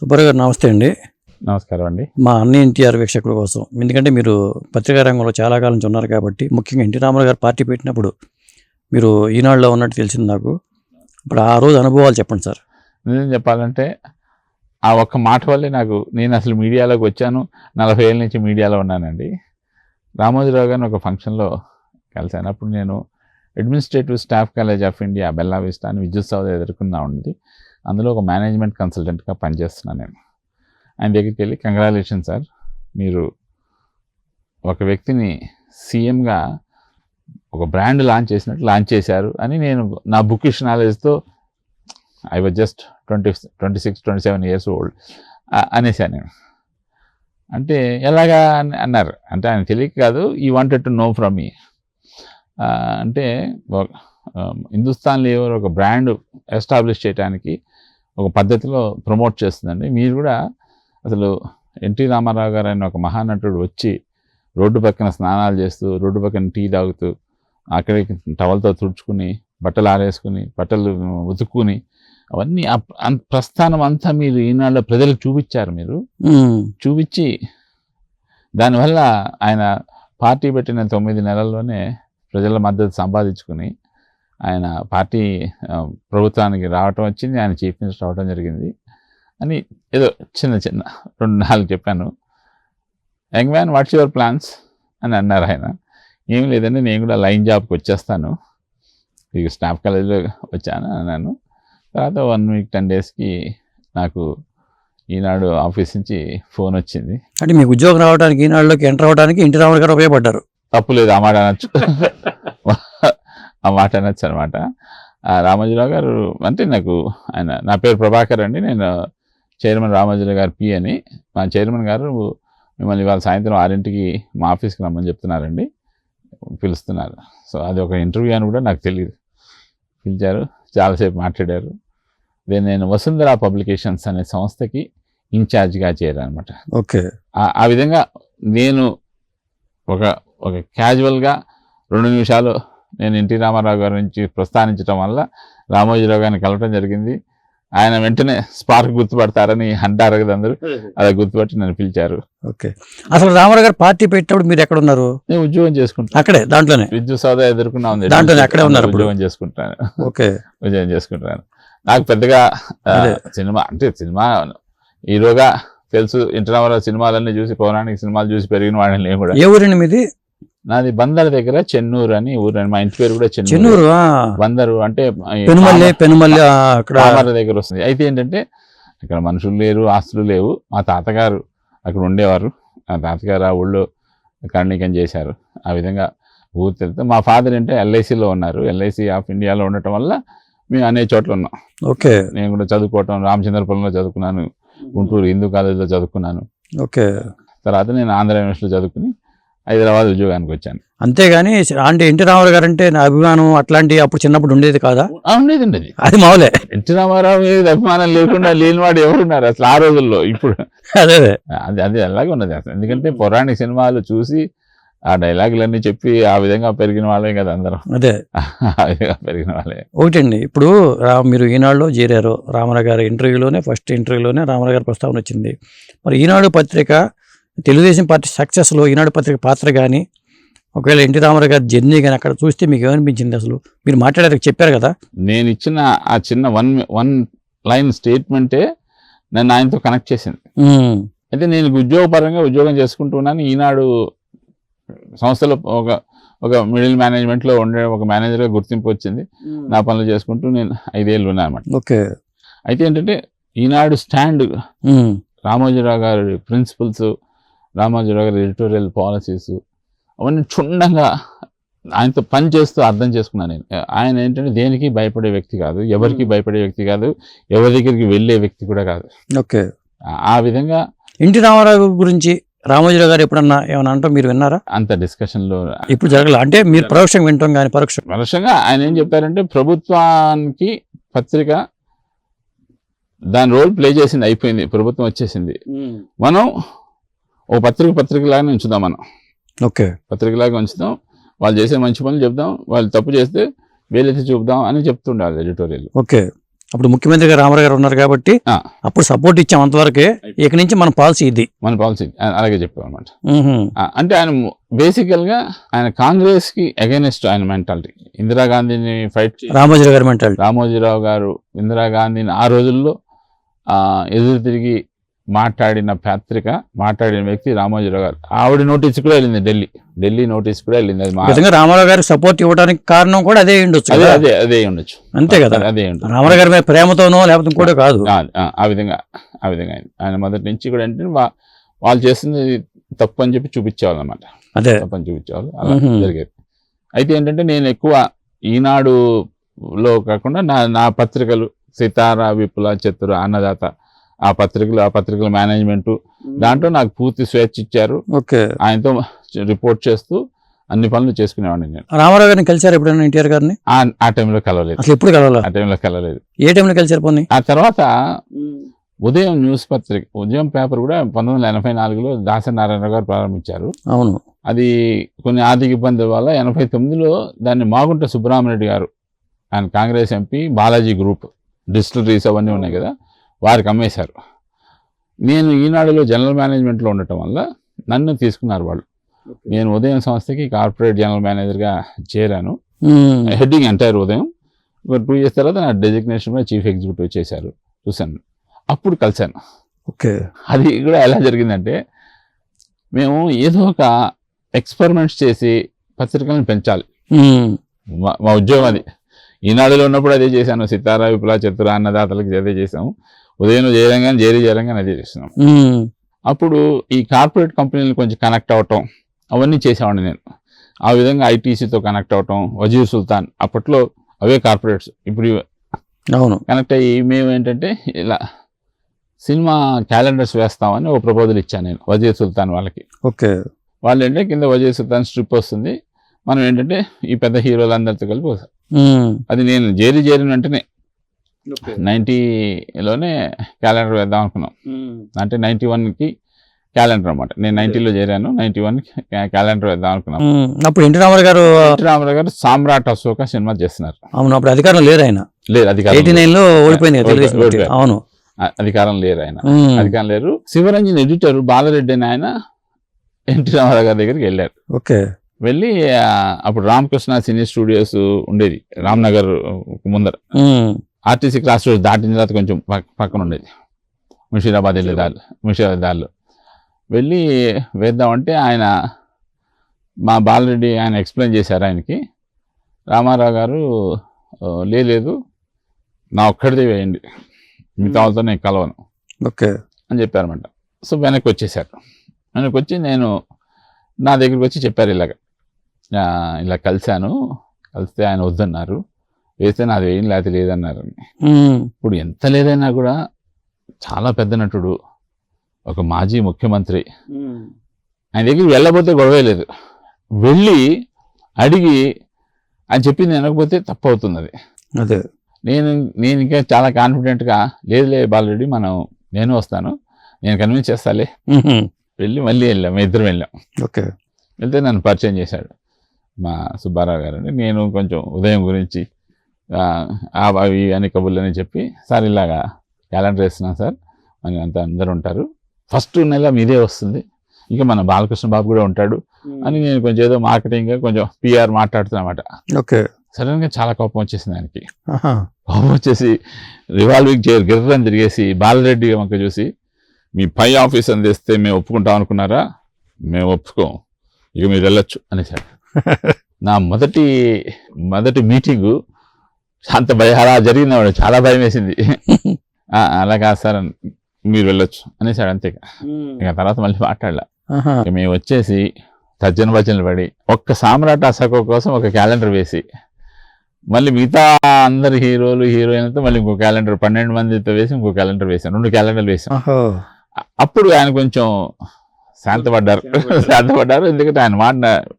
సుబ్బారావు గారు నమస్తే అండి. నమస్కారం అండి. మా అన్ని ఎన్టీఆర్ వీక్షకుల కోసం. ఎందుకంటే మీరు పత్రికా రంగంలో చాలా కాలం నుంచి ఉన్నారు కాబట్టి ముఖ్యంగా ఎన్టీ రామారావు గారు పార్టీ పెట్టినప్పుడు మీరు ఈనాడులో ఉన్నట్టు తెలిసింది నాకు. ఇప్పుడు ఆ రోజు అనుభవాలు చెప్పండి సార్. నిజం చెప్పాలంటే ఆ ఒక్క మాట వల్లే నాకు నేను అసలు మీడియాలోకి వచ్చాను. నలభై ఏళ్ళ నుంచి మీడియాలో ఉన్నానండి. రామోజీరావు గారిని ఒక ఫంక్షన్లో కలిశాను. అప్పుడు నేను administrative staff college of India Bella Vista అని విద్యుత్ సౌద ఎదుర్కొన్నా ఉంది. అందులో ఒక మేనేజ్మెంట్ కన్సల్టెంట్గా పనిచేస్తున్నాను నేను. ఆయన దగ్గరికి వెళ్ళి కంగ్రాచులేషన్ సార్ మీరు ఒక వ్యక్తిని సీఎంగా ఒక బ్రాండ్ లాంచ్ చేసినట్టు లాంచ్ చేశారు అని నేను నా bookish నాలెడ్జ్తో I was just twenty twenty six twenty seven years old అనేసాను నేను. అంటే ఎలాగా అని అన్నారు. అంటే ఆయన తెలియక కాదు ఈ wanted to know from me అంటే హిందుస్థాన్ లీవర్ ఒక బ్రాండ్ ఎస్టాబ్లిష్ చేయడానికి ఒక పద్ధతిలో ప్రమోట్ చేస్తుందండి. మీరు కూడా అసలు ఎన్టీ రామారావు గారు అయిన ఒక మహానటుడు వచ్చి రోడ్డు పక్కన స్నానాలు చేస్తూ రోడ్డు పక్కన టీ తాగుతూ అక్కడికి టవల్తో తుడుచుకుని బట్టలు ఆరేసుకుని బట్టలు ఉతుక్కుని అవన్నీ ప్రస్థానం అంతా మీరు ఈనాళ్ళ ప్రజలకు చూపించారు మీరు. చూపించి దానివల్ల ఆయన పార్టీ పెట్టిన తొమ్మిది నెలల్లోనే ప్రజల మద్దతు సంపాదించుకుని ఆయన పార్టీ ప్రభుత్వానికి రావటం వచ్చింది ఆయన చీఫ్ మినిస్టర్ అవడం జరిగింది. అని ఏదో చిన్న చిన్న రెండు నాలుగు చెప్పాను. Young man what's your plans? అని అన్నారు ఆయన. ఏం లేదండి నేను కూడా లైన్ జాబ్కి వచ్చేస్తాను. ఇక స్టాఫ్ కాలేజీలో వచ్చాను అన్నాను. తర్వాత వన్ వీక్ టెన్ డేస్కి నాకు ఈనాడు ఆఫీస్ నుంచి ఫోన్ వచ్చింది. అంటే మీకు ఉద్యోగం రావడానికి ఈనాడులోకి ఎంటర్ అవ్వడానికి ఎన్టీ రామారావు గారు ఉపయోగపడ్డారు. తప్పు లేదు ఆ మాట అనొచ్చు. ఆ మాట అనొచ్చు అనమాట. రామోజీరావు గారు అంటే నాకు ఆయన నా పేరు ప్రభాకర్ అండి. నేను చైర్మన్ రామోజీరావు గారు పి అని. మా చైర్మన్ గారు మిమ్మల్ని ఇవాళ సాయంత్రం ఆరింటికి మా ఆఫీస్కి రమ్మని చెప్తున్నారండి. పిలుస్తున్నారు. సో అది ఒక ఇంటర్వ్యూ అని కూడా నాకు తెలియదు పిలిచారు చాలాసేపు మాట్లాడారు. దెన్ నేను వసుంధర పబ్లికేషన్స్ అనే సంస్థకి ఇన్ఛార్జ్గా చేరాను అనమాట ఓకే ఆ విధంగా నేను ఒక ఒక క్యాజువల్గా రెండు నిమిషాలు నేను ఎన్టీ రామారావు గారి నుంచి ప్రస్థానించడం వల్ల రామోజీరావు గారిని కలవటం జరిగింది. ఆయన వెంటనే స్పార్క్ గుర్తుపడతారని అంటారు కదా అందరూ. అలా గుర్తుపట్టి నన్ను పిలిచారు. ఓకే. అసలు రామారావు గారు పార్టీ పెట్టినప్పుడు మీరు ఎక్కడ ఉన్నారు? నేను ఉద్యోగం చేసుకుంటాను. అక్కడే దాంట్లోనే? విద్యుత్ సౌదా ఎదుర్కొన్నా ఉంది. దాంట్లోనే అక్కడే ఉన్నారు ఇప్పుడు. ఉద్యోగం చేసుకుంటాను. ఓకే. ఉద్యోగం చేసుకుంటాను. నాకు పెద్దగా. సినిమా అంటే సినిమా హీరోగా తెలుసు. రామారావు సినిమాలన్నీ చూసి పౌరాణిక సినిమాలు చూసి పెరిగిన వాడిని నేను కూడా. ఏ ఊరండి మీది? నాది బందర్ దగ్గర చెన్నూరు అని ఊరు అని మా ఇంటి పేరు కూడా చెన్నూరు. బందరు అంటే పెనుమల్లి పెనుమల్లి అక్కడ దగ్గర వస్తుంది. అయితే ఏంటంటే ఇక్కడ మనుషులు లేరు ఆస్తులు లేవు. మా తాతగారు అక్కడ ఉండేవారు. మా తాతగారు ఆ ఊళ్ళో కర్ణికం చేశారు. ఆ విధంగా ఊరు తెలితే మా ఫాదర్ అంటే ఎల్ఐసిలో ఉన్నారు. ఎల్ఐసి ఆఫ్ ఇండియాలో ఉండటం వల్ల మేము అనేక చోట్ల ఉన్నాం. ఓకే. నేను కూడా చదువుకోవటం రామచంద్రపురంలో చదువుకున్నాను. గుంటూరు హిందూ కాలేజీలో చదువుకున్నాను. ఓకే. తర్వాత నేను ఆంధ్ర యూనివర్సిటీలో చదువుకుని హైదరాబాద్ ఉద్యోగానికి వచ్చాను. అంతేగాని అంటే ఎన్టీ రామారావు గారు అంటే నా అభిమానం అట్లాంటి అప్పుడు చిన్నప్పుడు ఉండేది కాదా? ఆ, ఉండేదండి అది మామూలే. ఎన్టీ రామారావు మీద అభిమానం లేకుండా లేనివాడు ఎవరున్నారు అసలు ఆ రోజుల్లో? ఇప్పుడు అదే. అదే అది అలాగే ఉన్నది అసలు. ఎందుకంటే పౌరాణిక సినిమాలు చూసి ఆ డైలాగులన్నీ చెప్పి ఆ విధంగా పెరిగిన వాళ్ళే కదా అందరం. అదే. ఆ విధంగా పెరిగిన వాళ్ళే. ఒకటండి ఇప్పుడు రా మీరు ఈనాడులో చేరారు. రామారావు గారి ఇంటర్వ్యూలోనే ఫస్ట్ ఇంటర్వ్యూలోనే రామారావు గారి ప్రస్తావన వచ్చింది. మరి ఈనాడు పత్రిక తెలుగుదేశం పార్టీ సక్సెస్లో ఈనాడు పత్రిక పాత్ర కానీ ఒకవేళ ఎన్టీ రామారావు గారి జర్నీ కానీ అక్కడ చూస్తే మీకు ఏమనిపించింది అసలు? మీరు మాట్లాడారు చెప్పారు కదా? నేను ఇచ్చిన ఆ చిన్న వన్ వన్ లైన్ స్టేట్మెంటే నన్ను ఆయనతో కనెక్ట్ చేసింది. అయితే నేను ఉద్యోగపరంగా ఉద్యోగం చేసుకుంటున్నాను ఈనాడు సంస్థలో ఒక ఒక మిడిల్ మేనేజ్మెంట్లో ఉండే ఒక మేనేజర్గా గుర్తింపు వచ్చింది. నా పనులు చేసుకుంటూ నేను ఐదేళ్ళు ఉన్నాను అనమాట ఓకే. అయితే ఏంటంటే ఈనాడు స్టాండ్ రామోజీరావు గారి ప్రిన్సిపల్స్ రామోజీరావు గారి ఎడిటోరియల్ పాలసీస్ అవన్నీ క్షుణ్ణంగా ఆయనతో పని చేస్తూ అర్థం చేసుకున్నాను నేను. ఆయన ఏంటంటే దేనికి భయపడే వ్యక్తి కాదు ఎవరికి. భయపడే వ్యక్తి కాదు ఎవరి దగ్గరికి వెళ్ళే వ్యక్తి కూడా కాదు. ఓకే. ఆ- విధంగా ఎన్టీ రామారావు గురించి రామోజీరావు గారు ఎప్పుడన్నా ఏమన్నా అంటాం? మీరు విన్నారా? అంత డిస్కషన్లో ఇప్పుడు జరగల. అంటే మీరు పరోక్షంగా వింటాం కానీ పరోక్షం. పరోక్షంగా ఆయన ఏం చెప్పారంటే ప్రభుత్వానికి పత్రిక దాని రోల్ ప్లే చేసింది అయిపోయింది ప్రభుత్వం వచ్చేసింది. మనం ఓ పత్రిక పత్రికలాగానే ఉంచుదాం మనం. ఓకే. పత్రికలాగా ఉంచుదాం. వాళ్ళు చేసే మంచి పనులు చెప్దాం. వాళ్ళు తప్పు చేస్తే వేలెత్తి చూపుదాం అని చెప్తుండాలి ఎడిటోరియల్. ఓకే. అప్పుడు ముఖ్యమంత్రిగా రామారావు గారు ఉన్నారు కాబట్టి. అప్పుడు సపోర్ట్ ఇచ్చాం అంతవరకే. ఇక నుంచి మన పాలసీ ఇది. మన పాలసీ అలాగే చెప్పాం అనమాట. అంటే ఆయన బేసికల్గా ఆయన కాంగ్రెస్కి అగైనెస్ట్ ఆయన మెంటాలిటీ ఇందిరాగాంధీని ఫైట్ రామోజీరావు గారి మెంటాలిటీ రామోజీరావు గారు ఇందిరాగాంధీని ఆ రోజుల్లో ఎదురు తిరిగి మాట్లాడిన పత్రిక మాట్లాడిన వ్యక్తి రామోజీరావు గారు. ఆవిడ నోటీస్ కూడా వెళ్ళింది ఢిల్లీ. ఢిల్లీ నోటీస్ కూడా వెళ్ళింది. అది రామారావు గారికి సపోర్ట్ ఇవ్వడానికి కారణం కూడా అదే ఉండొచ్చు అదే? అదే అదే ఉండొచ్చు. అంతే కదా? అదే ఉండొచ్చు. రామారావు గారి మీద ప్రేమతోనో లేకపోతే ఇంకోటి కాదు. ఆ, విధంగా ఆ విధంగా. ఆయన మొదటి నుంచి కూడా ఏంటంటే వాళ్ళు చేసింది తప్పు అని చెప్పి చూపించేవాళ్ళు అనమాట అదే. తప్పు అని చూపించేవాళ్ళు. అలా. జరిగేది. అయితే ఏంటంటే నేను ఎక్కువ ఈనాడులో కాకుండా నా నా పత్రికలు సితార విపుల చతుర అన్నదాత ఆ పత్రికలు ఆ పత్రికల మేనేజ్మెంట్. దాంట్లో నాకు పూర్తి స్వేచ్ఛ ఇచ్చారు. ఓకే. ఆయనతో రిపోర్ట్ చేస్తూ అన్ని పనులు చేసుకునేవాడిని నేను. రామారావు గారిని కలిసారు ఎప్పుడైనా ఎన్టీఆర్ గారిని? ఆ టైంలో కలవలేదు. అసలు ఎప్పుడు కలవాల? ఆ టైంలో కలవలేదు. ఏ టైంలో కలిసారు పోనీ? ఆ తర్వాత ఉదయం న్యూస్ పత్రిక ఉదయం పేపర్ కూడా పంతొమ్మిది వందల ఎనభై నాలుగులో దాసనారాయణ గారు ప్రారంభించారు. అవును. అది కొన్ని ఆర్థిక ఇబ్బందుల వల్ల ఎనభై తొమ్మిదిలో దాన్ని మాగుంట సుబ్బరామరెడ్డి గారు ఆయన Congress MP Balaji group distilleries అవన్నీ ఉన్నాయి కదా. వారికి అమ్మేశారు. నేను ఈనాడులో జనరల్ మేనేజ్మెంట్లో ఉండటం వల్ల నన్ను తీసుకున్నారు వాళ్ళు. నేను ఉదయం సంస్థకి కార్పొరేట్ జనరల్ మేనేజర్గా చేరాను. హెడ్డింగ్ ఎంటైర్ ఉదయం. ఒక టూ ఇయర్స్ తర్వాత నా డెసిగ్నేషన్ మీద చీఫ్ ఎగ్జిక్యూటివ్ చేశారు. చూశాను. అప్పుడు కలిశాను. ఓకే. అది కూడా ఎలా జరిగిందంటే మేము ఏదో ఒక ఎక్స్పెరిమెంట్స్ చేసి పత్రికలను పెంచాలి. మా ఉద్యోగం అది. ఈనాడులో ఉన్నప్పుడు అదే చేశాను. సితారా విపుల చతుర అన్నదాతలకి అదే చేసాము ఉదయం జయరంగానే జేరి జయరంగానే అదే చేస్తున్నాం. అప్పుడు ఈ కార్పొరేట్ కంపెనీలు కొంచెం కనెక్ట్ అవటం అవన్నీ చేసేవాడిని నేను. ఆ విధంగా ఐటీసీతో కనెక్ట్ అవటం వజీర్ సుల్తాన్ అప్పట్లో అవే కార్పొరేట్స్. ఇప్పుడు అవును. కనెక్ట్ అయ్యి మేము ఏంటంటే ఇలా సినిమా క్యాలెండర్స్ వేస్తామని ఒక ప్రపోజల్ ఇచ్చాను నేను వజీర్ సుల్తాన్ వాళ్ళకి. ఓకే. వాళ్ళు ఏంటంటే కింద వజీర్ సుల్తాన్ స్ట్రిప్ వస్తుంది. మనం ఏంటంటే ఈ పెద్ద హీరోలందరితో కలిపి. అది నేను జేరి చేరిన వెంటనే నైంటీలోనే క్యాలెండర్ వేద్దాం అనుకున్నాం. అంటే నైంటీ వన్కి క్యాలెండర్ అనమాట నేను నైంటీలో చేరాను నైంటీ వన్కి క్యాలెండర్ వేద్దాం అనుకున్నాం. అప్పుడు ఎన్టీ రామారావు గారు ఎన్టీ రామారావు గారు సామ్రాట్ అశోక సినిమా చేస్తున్నారు. అవును అప్పుడు అధికారం లేరు ఆయన. లేదు అధికారం ఎయిటీ నైన్లో ఓడిపోయింది. అవును. అధికారం లేరు ఆయన. అధికారం లేరు శివరంజన్ ఎడిటర్ బాలరెడ్డి అని ఆయన ఎన్టీ రామారావు గారి దగ్గరికి వెళ్ళారు. ఓకే. వెళ్ళి అప్పుడు రామకృష్ణ సినీ స్టూడియోస్ ఉండేది రామ్నగర్ ముందర. మ్మ్. ఆర్టీసీ క్లాస్ రోడ్ దాటిన తర్వాత కొంచెం పక్- పక్కన ఉండేది. ముషీరాబాద్ వెళ్ళే దారిలో ముషీరాబాద్ దారిలో. వెళ్ళి వేద్దామంటే ఆయన మా బాలరెడ్డి ఆయన ఎక్స్ప్లెయిన్ చేశారు ఆయనకి. రామారావు గారు లేదు నా ఒక్కడిదే వేయండి. మిగతా వాళ్ళతో నేను కలవను. ఓకే. అని చెప్పారన్నమాట. సో వెనక్కి వచ్చేసారు. వెనక్కి వచ్చి నేను నా దగ్గరికి వచ్చి చెప్పారు ఇలాగ. "ఆ, ఇలా కలిశాను. కలిస్తే ఆయన వద్దన్నారు. వేస్తే నాది వేయం లేకపోతే లేదన్నారు. ఇప్పుడు ఎంత లేదైనా కూడా చాలా పెద్ద నటుడు ఒక మాజీ ముఖ్యమంత్రి. ఆయన దగ్గరికి వెళ్ళబోతే గొడవే లేదు. వెళ్ళి అడిగి ఆయన చెప్పింది వినకపోతే తప్పు అవుతుంది అది. అదే నేను నేను ఇంకా చాలా కాన్ఫిడెంట్గా లేదు లేదు బాలరెడ్డి మనం నేను వస్తాను. నేను కన్విన్స్ చేస్తాలే. వెళ్ళి మళ్ళీ వెళ్ళాం మేము ఇద్దరం వెళ్ళాం. ఓకే. వెళ్తే నన్ను పరిచయం చేశాడు మా సుబ్బారావు గారు. అని నేను కొంచెం ఉదయం గురించి అవి అని కబుర్లు అని చెప్పి సార్ ఇలాగా క్యాలెండర్ వేస్తున్నాను సార్. అని అంతా అందరూ ఉంటారు. ఫస్ట్ నెల మీదే వస్తుంది. ఇంకా మన బాలకృష్ణ బాబు కూడా ఉంటాడు. అని నేను కొంచెం ఏదో మార్కెటింగ్ కొంచెం పిఆర్ మాట్లాడుతున్నమాట ఓకే. సడన్గా చాలా కోపం వచ్చేసింది ఆయనకి. కోపం వచ్చేసి రివాల్వింగ్ చైర్ గిర్రని తిరిగేసి బాలరెడ్డి వంక చూసి మీ పై ఆఫీస్ అని తెస్తే మేము ఒప్పుకుంటాం అనుకున్నారా? మేము ఒప్పుకోం. ఇక మీరు వెళ్ళొచ్చు అనేసాడు. నా మొదటి మొదటి మీటింగు అంత భయ అలా జరిగింది చాలా భయం వేసింది. "ఆ, అలా కాదు సార్ అని, మీరు వెళ్ళొచ్చు అనేసాడు అంతే ఇక. తర్వాత మళ్ళీ మాట్లాడలే. మేము వచ్చేసి తర్జన భజనలు పడి ఒక్క సామ్రాట్ అశోక కోసం ఒక క్యాలెండర్ వేసి మళ్ళీ మిగతా అందరు హీరోలు హీరోయిన్లతో మళ్ళీ ఇంకో క్యాలెండర్ పన్నెండు మందితో వేసి ఇంకో క్యాలెండర్ వేసాం రెండు క్యాలెండర్లు వేసాం. అప్పుడు ఆయన కొంచెం శాంతపడ్డారు. శాంతపడ్డారు. ఎందుకంటే ఆయన మాట